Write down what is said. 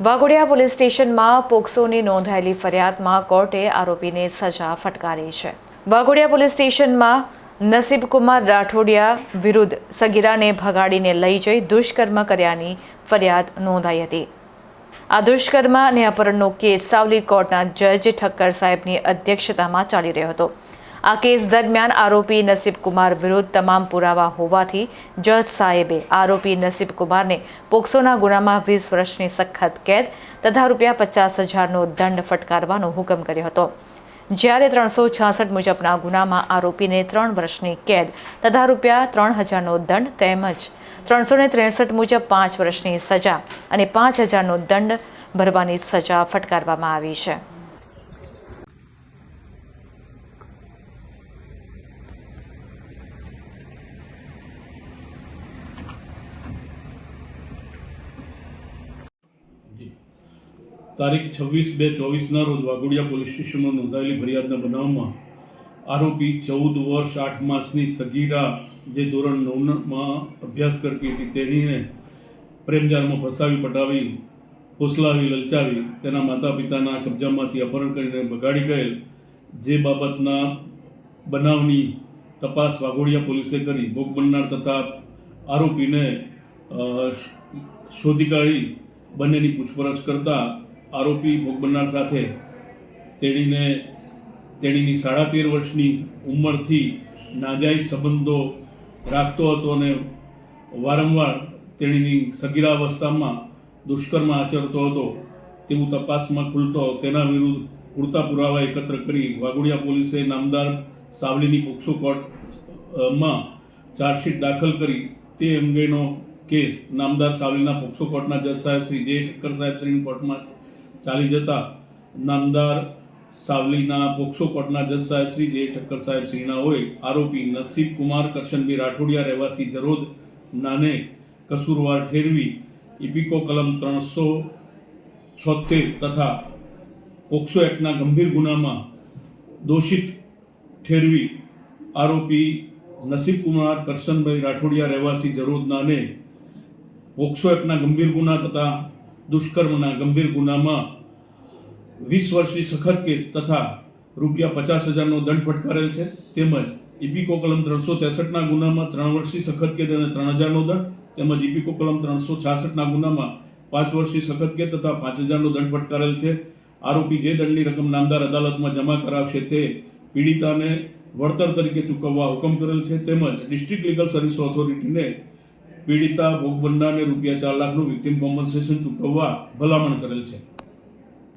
Waghodia police સ્ટેશનમાં પોક્સોની નોંધાયેલી ફરિયાદમાં કોર્ટે આરોપીને સજા ફટકારી છે. વાઘોડિયા પોલીસ સ્ટેશનમાં નસીબકુમાર રાઠોડિયા વિરુદ્ધ સગીરાને ભગાડીને લઈ જઈ દુષ્કર્મ કર્યાની ફરિયાદ નોંધાઈ હતી. આ દુષ્કર્મ અને અપહરણનો કેસ સાવલી કોર્ટના જજ ઠક્કર સાહેબની અધ્યક્ષતામાં ચાલી રહ્યો હતો. આ કેસ દરમિયાન આરોપી નસીબકુમાર વિરુદ્ધ તમામ પુરાવા હોવાથી જજ સાહેબે આરોપી નસીબકુમારને પોક્સોના ગુનામાં વીસ વર્ષની સખત કેદ તથા રૂપિયા પચાસ હજારનો દંડ ફટકારવાનો હુકમ કર્યો હતો. જ્યારે ત્રણસો છાસઠ મુજબના ગુનામાં આરોપીને ત્રણ વર્ષની કેદ તથા રૂપિયા ત્રણ હજારનો દંડ તેમજ ત્રણસો ને ત્રેસઠ મુજબ પાંચ વર્ષની સજા અને પાંચ હજારનો દંડ ભરવાની સજા ફટકારવામાં આવી છે. તારીખ છવ્વીસ બે ચોવીસના રોજ વાઘોડિયા પોલીસ સ્ટેશનમાં નોંધાયેલી ફરિયાદના બનાવમાં આરોપી ચૌદ વર્ષ આઠ માસની સગીરા જે ધોરણ નવમાં અભ્યાસ કરતી હતી તેનીને પ્રેમજાળમાં ફસાવી, પટાવી ફોસલાવી લલચાવી, તેના માતા પિતાના કબજામાંથી અપહરણ કરીને બગાડી ગયેલ જે બાબતના બનાવની તપાસ વાઘોડિયા પોલીસે કરી. ભોગ બનનાર તથા આરોપીને શોધી કાઢી બંનેની પૂછપરછ કરતા આરોપી ભોગ બનનાર સાથે તેણીને તેણીની સાડા તેર વર્ષની ઉંમરથી નાજાયઝ સંબંધો રાખતો હતો અને વારંવાર તેણીની સગીરાવસ્થામાં દુષ્કર્મ આચરતો હતો. તેવું તપાસમાં ખુલતો તેના વિરુદ્ધ પૂરતા પુરાવા એકત્ર કરી વાઘોડિયા પોલીસે નામદાર સાવલીની પોક્સો કોર્ટમાં ચાર્જશીટ દાખલ કરી તે અંગેનો કેસ નામદાર સાવલીના પોક્સો કોર્ટના જજ સાહેબ શ્રી જે ઠક્કર સાહેબ શ્રીની કોર્ટમાં ચાલી જતા નામદાર સાવલીના પોક્સો કોર્ટના જજ સાહેબ શ્રી જે ઠક્કર સાહેબ શ્રીના હોય, આરોપી નસીબ કુમાર કરશનભાઈ રાઠોડિયા, રહેવાસી જરોદ, નાને કસૂરવાર ઠેરવી, ઇપિકો કલમ ત્રણસો છોતેર તથા પોક્સો એક્ટના ગંભીર ગુનામાં દોષિત ઠેરવી, આરોપી નસીબકુમાર કરશનભાઈ રાઠોડિયા, રહેવાસી જરોદનાને પોક્સો એક્ટના ગંભીર ગુના તથા દુષ્કર્મના ગંભીર ગુનામાં વીસ વર્ષની સખત કેદ તથા રૂપિયા પચાસ હજારનો દંડ ફટકારેલ છે. તેમજ ઇપિકો કલમ ત્રણસો ત્રેસઠના ગુનામાં ત્રણ વર્ષની સખત કેદ અને ત્રણ હજારનો દંડ, તેમજ ઇપિકો કલમ ત્રણસો છાસઠના ગુનામાં પાંચ વર્ષની સખત કેદ તથા પાંચ હજારનો દંડ ફટકારેલ છે. આરોપી જે દંડની રકમ નામદાર અદાલતમાં જમા કરાવશે તે પીડિતાને વળતર તરીકે ચૂકવવા હુકમ કરેલ છે. તેમજ ડિસ્ટ્રિક્ટ લીગલ સર્વિસ ઓથોરિટીને પીડિતા ભોગ બનનારને રૂપિયા ચાર લાખનું વિક્ટિમ કોમ્પન્સેશન ચૂકવવા ભલામણ કરેલ છે.